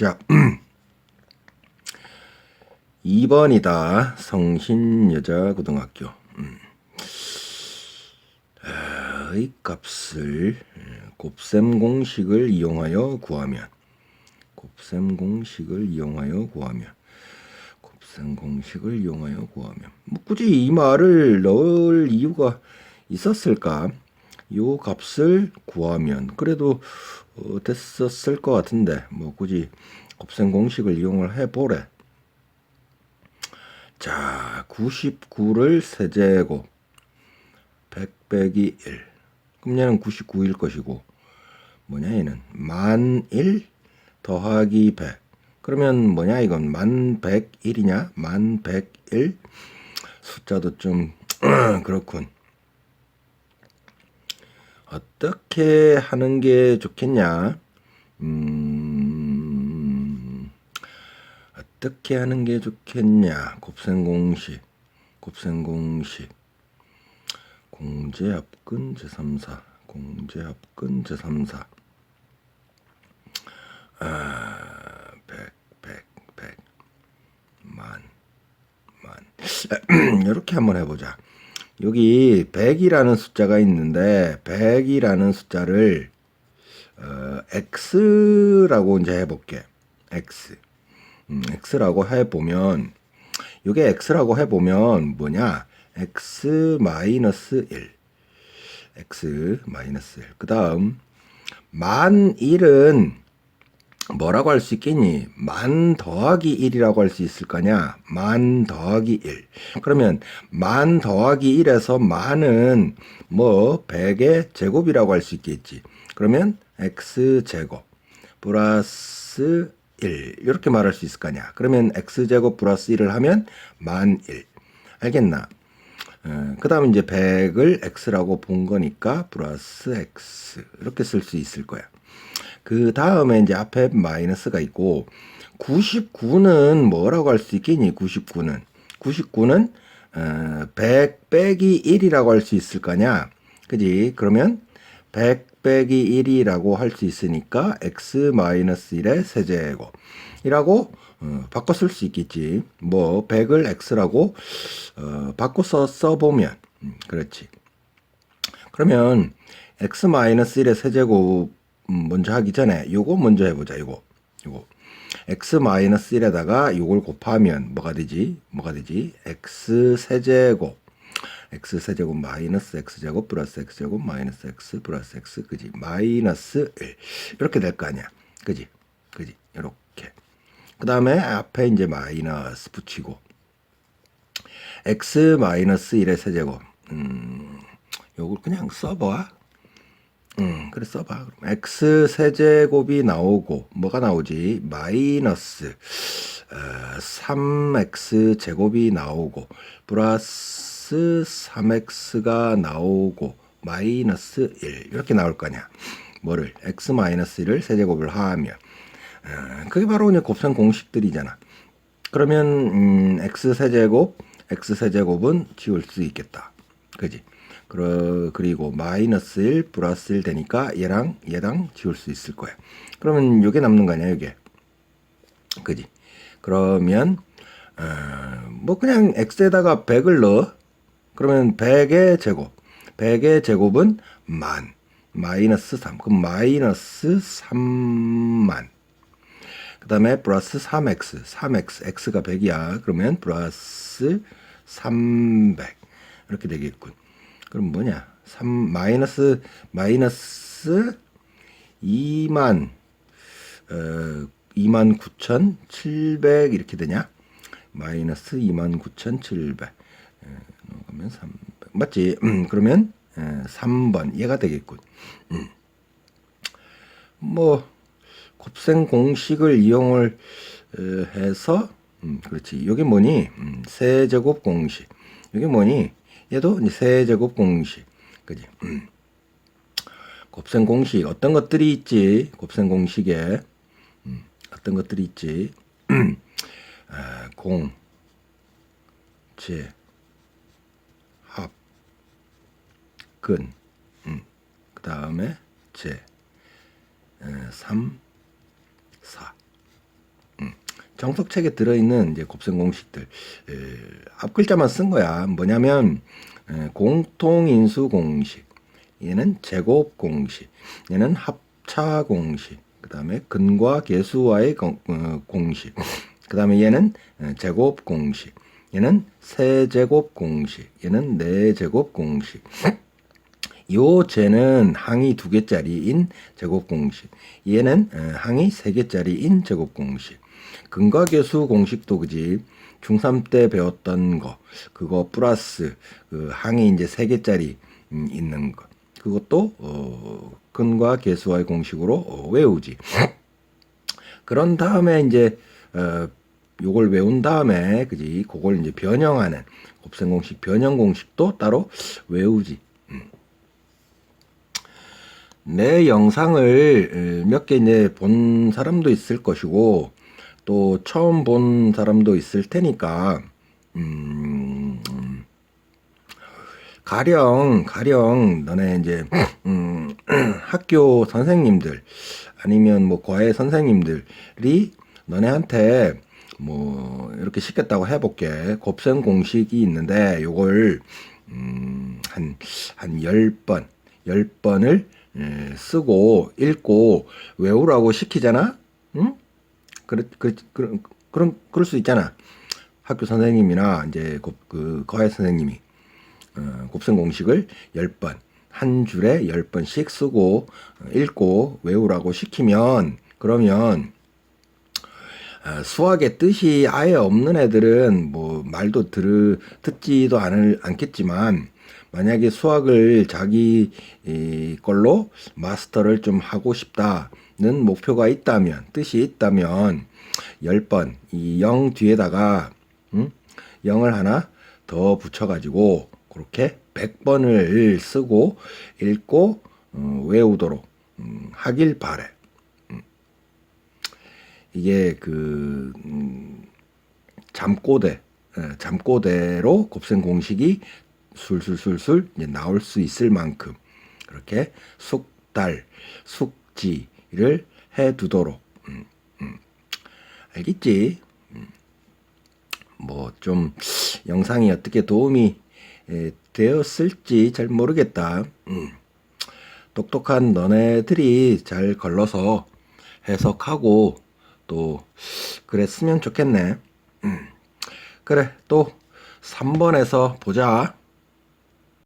자, 2번이다. 성신여자고등학교. 음. 아, 의 값을 곱셈 공식을 이용하여 구하면 곱셈 공식을 이용하여 구하면 곱셈 공식을 이용하여 구하면 뭐 굳이 이 말을 넣을 이유가 있었을까? 요 값을 구하면 그래도 어, 됐었을 것 같은데 뭐 굳이 곱셈 공식을 이용을 해보래. 자, 99를 세제곱 100 빼기 1. 그럼 얘는 99일 것이고 뭐냐 얘는 만 1 더하기 100. 그러면 뭐냐 이건 만 101이냐? 만 101. 숫자도 좀 그렇군. 어떻게 하는 게 좋겠냐? 음, 어떻게 하는 게 좋겠냐? 곱셈 공식, 곱셈 공식. 공제합근 제3사, 공제합근 제3사. 아, 100, 100, 100, 만, 만. 이렇게 한번 해보자. 여기 100이라는 숫자가 있는데 100이라는 숫자를 어, x라고 이제 해볼게. x. 음, x라고 해보면 이게 x라고 해보면 뭐냐? x 마이너스 1. x 마이너스 1. 그 다음 만 1은 뭐라고 할 수 있겠니? 만 더하기 1이라고 할 수 있을 거냐? 만 더하기 1. 그러면 만 더하기 1에서 만은 뭐 100의 제곱이라고 할 수 있겠지. 그러면 x제곱 플러스 1 이렇게 말할 수 있을 거냐? 그러면 x제곱 플러스 1을 하면 만 1. 알겠나? 어, 그 다음에 이제 100을 x라고 본 거니까 플러스 x 이렇게 쓸 수 있을 거야. 그 다음에 이제 앞에 마이너스가 있고 99는 뭐라고 할 수 있겠니? 99는 99는 어, 100 빼기 1이라고 할 수 있을 거냐? 그지? 그러면 100 빼기 1이라고 할 수 있으니까 x 마이너스 1의 세제곱 이라고 어, 바꿔 쓸 수 있겠지. 뭐 100을 x라고 어, 바꿔서 써보면 음, 그렇지. 그러면 x 마이너스 1의 세제곱 음, 먼저 하기 전에 요거 먼저 해보자. 요거. 요거. X 마이너스 1에다가 요걸 곱하면 뭐가 되지? 뭐가 되지? x 세제곱. X 세제곱 마이너스 x 제곱 플러스 x 제곱 마이너스 x 플러스 x 그지? 마이너스 1 이렇게 될 거 아니야. 그지? 그지? 이렇게. 그 다음에 앞에 이제 마이너스 붙이고. X 마이너스 1의 세제곱. 음 요걸 그냥 써봐 음, 그래 써봐. 그럼 x 세제곱이 나오고 뭐가 나오지? 마이너스 어, 3x 제곱이 나오고 플러스 3x가 나오고 마이너스 1 이렇게 나올 거냐? 뭐를 x 마이너스 1을 세제곱을 하면 어, 그게 바로 이제 곱셈 공식들이잖아. 그러면 음, x 세제곱 x 세제곱은 지울 수 있겠다. 그지? 그리고 마이너스 1 플러스 1 되니까 얘랑 얘랑 지울 수 있을 거야. 그러면 이게 남는 거 아니야, 이게. 그지? 그러면 어, 뭐 그냥 x에다가 100을 넣어. 그러면 100의 제곱. 100의 제곱은 만. 마이너스 3. 그럼 마이너스 3만. 그 다음에 플러스 3x. 3x. x가 100이야. 그러면 플러스 300. 이렇게 되겠군. 그럼 뭐냐? 3 마이너스 마이너스 2만 어 2만 9,700 이렇게 되냐? 마이너스 2만 9,700 넣으면 300 맞지? 음, 그러면 에, 3번 얘가 되겠군. 음. 뭐 곱셈 공식을 이용을 에, 해서 음, 그렇지. 이게 뭐니? 음, 세제곱 공식. 이게 뭐니? 얘도 이제 세제곱 공식. 그지? 음. 곱셈 공식. 어떤 것들이 있지? 곱셈 공식에. 음. 어떤 것들이 있지? 아, 공, 제, 합, 근. 음. 그 다음에 제, 에, 3, 4. 정석책에 들어있는 이제 곱셈 공식들 에, 앞 글자만 쓴 거야. 뭐냐면 에, 공통인수 공식, 얘는 제곱 공식, 얘는 합차 공식, 그 다음에 근과 계수와의 공, 어, 공식, 그 다음에 얘는 에, 제곱 공식, 얘는 세제곱 공식, 얘는 네제곱 공식. 요 쟤는 항이 두 개짜리인 제곱 공식. 얘는 어, 항이 세 개짜리인 제곱 공식. 근과계수 공식도 그지. 중3 때 배웠던 거. 그거 플러스 그 항이 이제 세 개짜리 음, 있는 거. 그것도 어, 근과 계수와의 공식으로 어, 외우지. 그런 다음에 이제 어, 요걸 외운 다음에 그지. 그걸 이제 변형하는 곱셈 공식, 변형 공식도 따로 외우지. 내 영상을 몇 개 이제 본 사람도 있을 것이고 또 처음 본 사람도 있을 테니까 음, 가령 가령 너네 이제 음, 학교 선생님들 아니면 뭐 과외 선생님들이 너네한테 뭐 이렇게 시켰다고 해볼게 곱셈 공식이 있는데 요걸 음, 한한 열번열 번을 예, 쓰고 읽고 외우라고 시키잖아. 응? 그래, 그, 그, 그런 그럴 수 있잖아. 학교 선생님이나 이제 곱, 그 과외 선생님이 어, 곱셈 공식을 열번한 줄에 열 번씩 쓰고 어, 읽고 외우라고 시키면 그러면 어, 수학의 뜻이 아예 없는 애들은 뭐 말도 들 듣지도 않을 않겠지만 만약에 수학을 자기 이, 걸로 마스터를 좀 하고 싶다는 목표가 있다면 뜻이 있다면 열번이영 뒤에다가 음? 0을 하나 더 붙여가지고 그렇게 100번을 쓰고 읽고 어, 외우도록 음, 하길 바래. 음. 이게 그 음, 잠꼬대 예, 잠꼬대로 곱셈 공식이 술술술술 이제 나올 수 있을 만큼 그렇게 숙달 숙지를 해 두도록 음, 음. 알겠지? 뭐좀 영상이 어떻게 도움이 에, 되었을지 잘 모르겠다. 음. 똑똑한 너네들이 잘 걸러서 해석하고 또 그랬으면 좋겠네. 음. 그래 또 3번에서 보자.